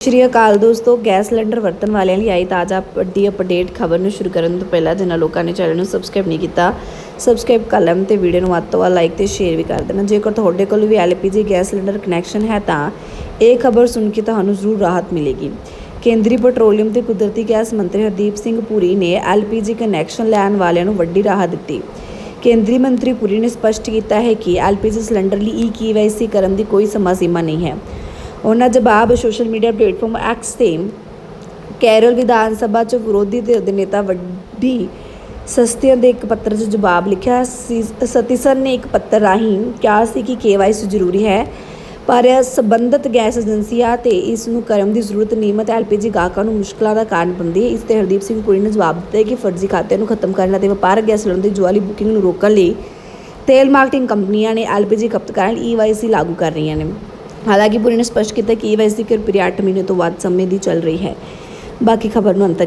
ਸ਼੍ਰੀ ਅਕਾਲ ਦੋਸਤੋ, gas cylinder ਵਰਤਣ ਵਾਲਿਆਂ ਲਈ ਆਈ ਤਾਜ਼ਾ ਵੱਡੀ ਅਪਡੇਟ ਖਬਰ ਨੂੰ ਸ਼ੁਰੂ ਕਰਨ ਤੋਂ ਪਹਿਲਾਂ ਜਿਨ੍ਹਾਂ ਲੋਕਾਂ ਨੇ ਚੈਨਲ ਨੂੰ ਸਬਸਕ੍ਰਾਈਬ ਨਹੀਂ ਕੀਤਾ ਸਬਸਕ੍ਰਾਈਬ ਕਰ ਲੈਣ ਤੇ ਵੀਡੀਓ ਨੂੰ ਵੱਧ ਤੋਂ ਵੱਧ ਲਾਈਕ ਤੇ ਸ਼ੇਅਰ ਵੀ ਕਰ ਦੇਣਾ। ਜੇਕਰ ਤੁਹਾਡੇ ਕੋਲ ਵੀ ਐਲਪੀਜੀ ਗੈਸ ਸਿਲੰਡਰ ਕਨੈਕਸ਼ਨ ਹੈ ਤਾਂ ਇਹ ਖਬਰ ਸੁਣ ਕੇ ਤੁਹਾਨੂੰ ਜ਼ਰੂਰ ਰਾਹਤ ਮਿਲੇਗੀ। ਕੇਂਦਰੀ ਪੈਟਰੋਲੀਅਮ ਤੇ ਕੁਦਰਤੀ ਗੈਸ ਮੰਤਰੀ ਹਰਦੀਪ ਸਿੰਘ ਪੁਰੀ ਨੇ ਐਲਪੀਜੀ ਕਨੈਕਸ਼ਨ ਲੈਣ ਵਾਲਿਆਂ ਨੂੰ ਵੱਡੀ ਰਾਹਤ ਦਿੱਤੀ। ਕੇਂਦਰੀ ਮੰਤਰੀ ਪੁਰੀ ਨੇ ਸਪਸ਼ਟ ਕੀਤਾ ਹੈ ਕਿ ਐਲਪੀਜੀ ਸਿਲੰਡਰ ਲਈ ਈ ਕੇਵਾਈਸੀ ਕਰਨ ਦੀ ਕੋਈ ਸਮਾਂ ਸੀਮਾ ਨਹੀਂ ਹੈ। ਉਹਨਾਂ ਜਵਾਬ ਸੋਸ਼ਲ ਮੀਡੀਆ ਪਲੇਟਫਾਰਮ ਐਕਸ ਤੇ, ਕੇਰਲ ਵਿਧਾਨ ਸਭਾ ਚ ਵਿਰੋਧੀ ਧਿਰ ਦੇ ਨੇਤਾ ਵੱਡੀ ਸਸਤੀਆਂ ਦੇ ਇੱਕ ਪੱਤਰ 'ਚ ਜਵਾਬ ਲਿਖਿਆ ਸੀ। ਸਤੀਸਰ ਨੇ ਇੱਕ ਪੱਤਰ ਰਾਹੀਂ ਕਿਹਾ ਸੀ ਕਿ ਕੇਵਾਈਸੀ ਜ਼ਰੂਰੀ ਹੈ, ਪਰ ਸੰਬੰਧਿਤ ਗੈਸ ਏਜੰਸੀਆਂ ਤੇ ਇਸ ਨੂੰ ਕਰਨ ਦੀ ਜ਼ਰੂਰਤ ਨਹੀਂ। ਮਤ ਐਲਪੀਜੀ ਗਾਹਕਾਂ ਨੂੰ ਮੁਸ਼ਕਲਾਂ ਦਾ ਕਾਰਨ ਬਣਦੀ ਹੈ। ਇਸ ਤੇ ਹਰਦੀਪ ਸਿੰਘ ਪੁਰੀ ਨੇ ਜਵਾਬ ਦਿੱਤਾ ਕਿ ਫਰਜ਼ੀ ਖਾਤਿਆਂ ਨੂੰ ਖਤਮ ਕਰਨ ਅਤੇ ਵਪਾਰਕ ਗੈਸ ਸਿਲੰਡਰ ਦੀ ਜੁਆਲੀ ਬੁਕਿੰਗ ਨੂੰ ਰੋਕਣ ਲਈ ਤੇਲ ਮਾਰਕੀਟਿੰਗ ਕੰਪਨੀਆਂ ਨੇ ਐਲਪੀਜੀ ਖਪਤਕਾਰਾਂ ਲਈ ਈਵਾਈਸੀ ਲਾਗੂ ਕਰ ਰਹੀਆਂ ਨੇ। ਹਾਲਾਂਕਿ ਪੁਰੀ ਨੇ ਸਪਸ਼ਟ ਕੀਤਾ ਕਿ ਇਹ ਵੈਸ ਦੀ ਕਿਰਪਿਆ 8 ਮਹੀਨੇ ਤੋਂ ਵੱਧ ਸਮੇਂ ਦੀ ਚੱਲ ਰਹੀ ਹੈ। ਬਾਕੀ ਖਬਰ ਨੂੰ ਅੰਤ